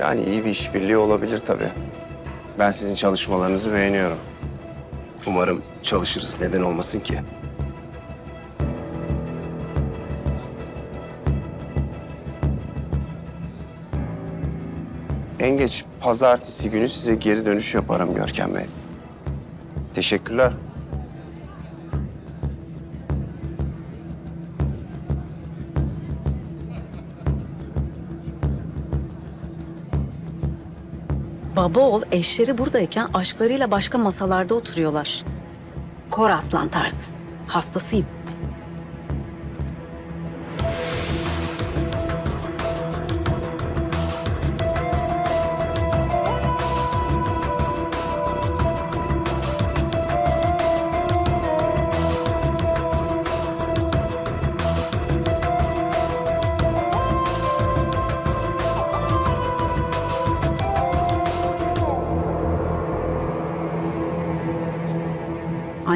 Yani iyi bir işbirliği olabilir tabii. Ben sizin çalışmalarınızı beğeniyorum. Umarım çalışırız. Neden olmasın ki? En geç pazartesi günü size geri dönüş yaparım Görkem Bey. Teşekkürler. Baba oğul eşleri buradayken aşklarıyla başka masalarda oturuyorlar. Kor aslan tarzı. Hastasıyım.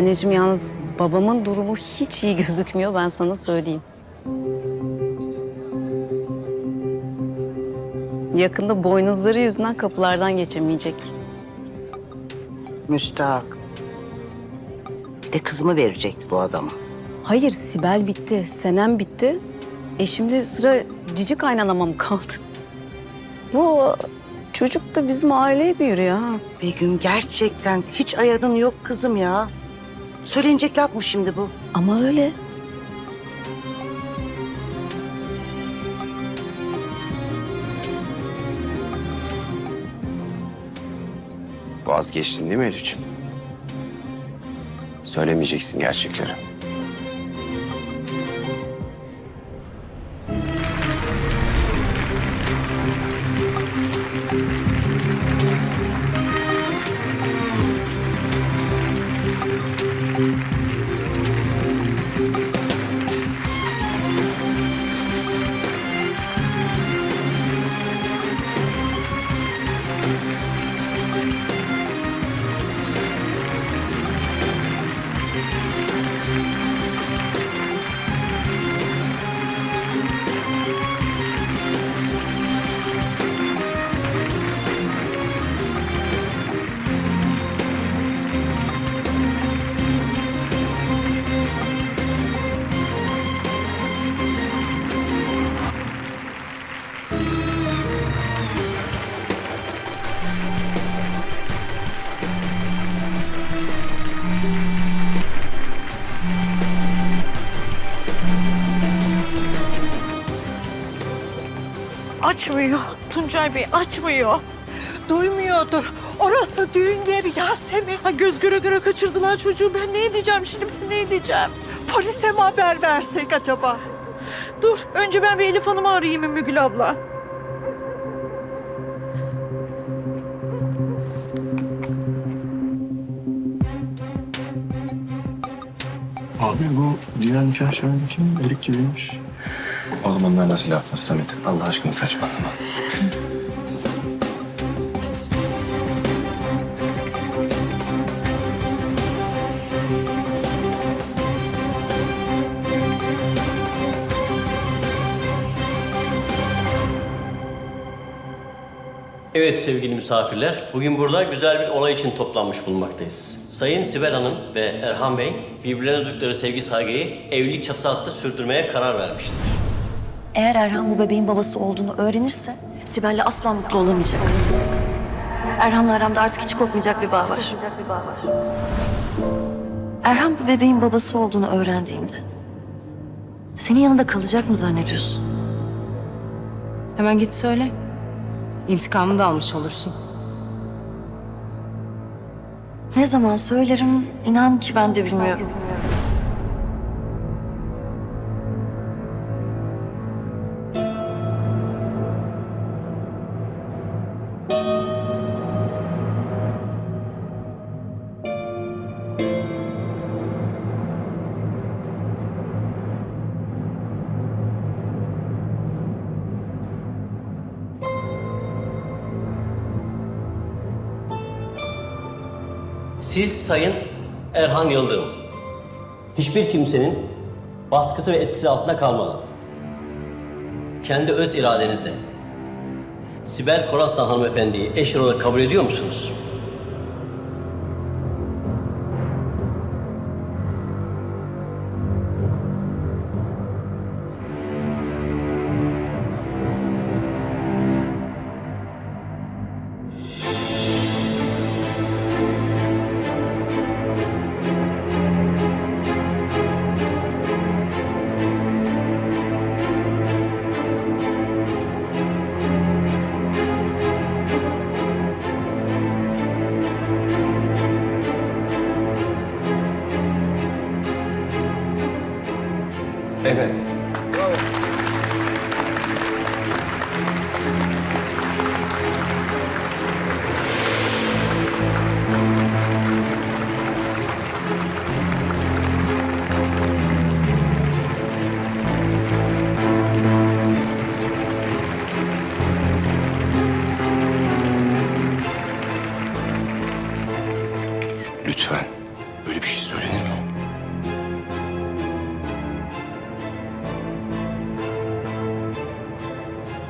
Anneciğim yalnız babamın durumu hiç iyi gözükmüyor ben sana söyleyeyim. Yakında boynuzları yüzünden kapılardan geçemeyecek. Müstahak. Bir de kızımı verecekti bu adama. Hayır Sibel bitti, Senem bitti. E şimdi sıra cici kaynanama mı kaldı? Bu çocuk da bizim aileye büyür ha. Begüm gerçekten hiç ayarın yok kızım ya. Söylenecek laf mı şimdi bu? Ama öyle. Vazgeçtin değil mi Elif'ciğim? Söylemeyeceksin gerçekleri. Açmıyor. Tuncay Bey açmıyor. Duymuyordur. Orası düğün yeri Yasemin. Ha, göz göre göre kaçırdılar çocuğu. Ben ne edeceğim şimdi? Ben ne edeceğim? Polise mi haber versek acaba? Dur. Önce ben bir Elif Hanım'ı arayayım Ümmügül abla. Abi bu dünya nikah şahidi kim? Erik gibiymiş. Oğlum onlar nasıl laflar Samet? Allah aşkına saçmalama. Evet sevgili misafirler, bugün burada güzel bir olay için toplanmış bulunmaktayız. Sayın Sibel Hanım ve Erhan Bey birbirlerine duydukları sevgi saygıyı evlilik çatısı altında sürdürmeye karar vermişler. Eğer Erhan bu bebeğin babası olduğunu öğrenirse Sibel'le asla mutlu olamayacak. Erhan'la aramda artık hiç kopmayacak bir bağ var. Erhan bu bebeğin babası olduğunu öğrendiğinde senin yanında kalacak mı zannediyorsun? Hemen git söyle. İntikamını da almış olursun. Ne zaman söylerim inan ki ben de bilmiyorum. Siz Sayın Erhan Yıldırım, hiçbir kimsenin baskısı ve etkisi altında kalmadan, kendi öz iradenizle Sibel Koraslan hanımefendiyi eş olarak kabul ediyor musunuz? Evet. Lütfen. Böyle bir şey söylenir mi?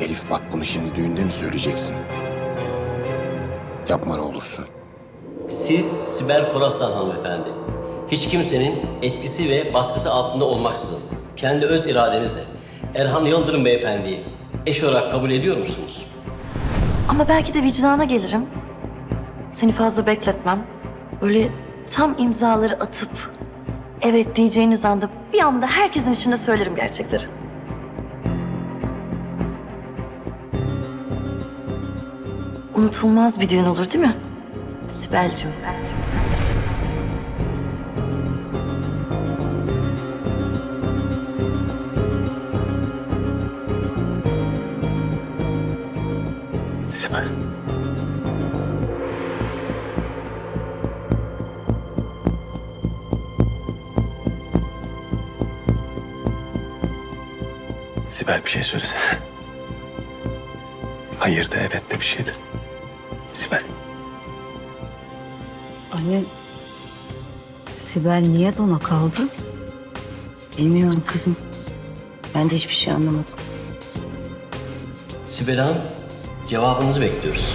Elif bak bunu şimdi düğünde mi söyleyeceksin? Yapma ne olursun. Siz Sibel Koraslan hanımefendi. Hiç kimsenin etkisi ve baskısı altında olmaksızın kendi öz iradenizle Erhan Yıldırım beyefendiyi eş olarak kabul ediyor musunuz? Ama belki de vicdana gelirim. Seni fazla bekletmem. Böyle tam imzaları atıp evet diyeceğiniz anda bir anda herkesin içinde söylerim gerçekleri. Unutulmaz bir düğün olur değil mi? Sibel'cim. Sibel. Sibel bir şey söylesene. Hayır de evet de bir şeydir. Sibel. Anne, Sibel niye dona kaldı? Bilmiyorum kızım. Ben de hiçbir şey anlamadım. Sibel Hanım, cevabınızı bekliyoruz.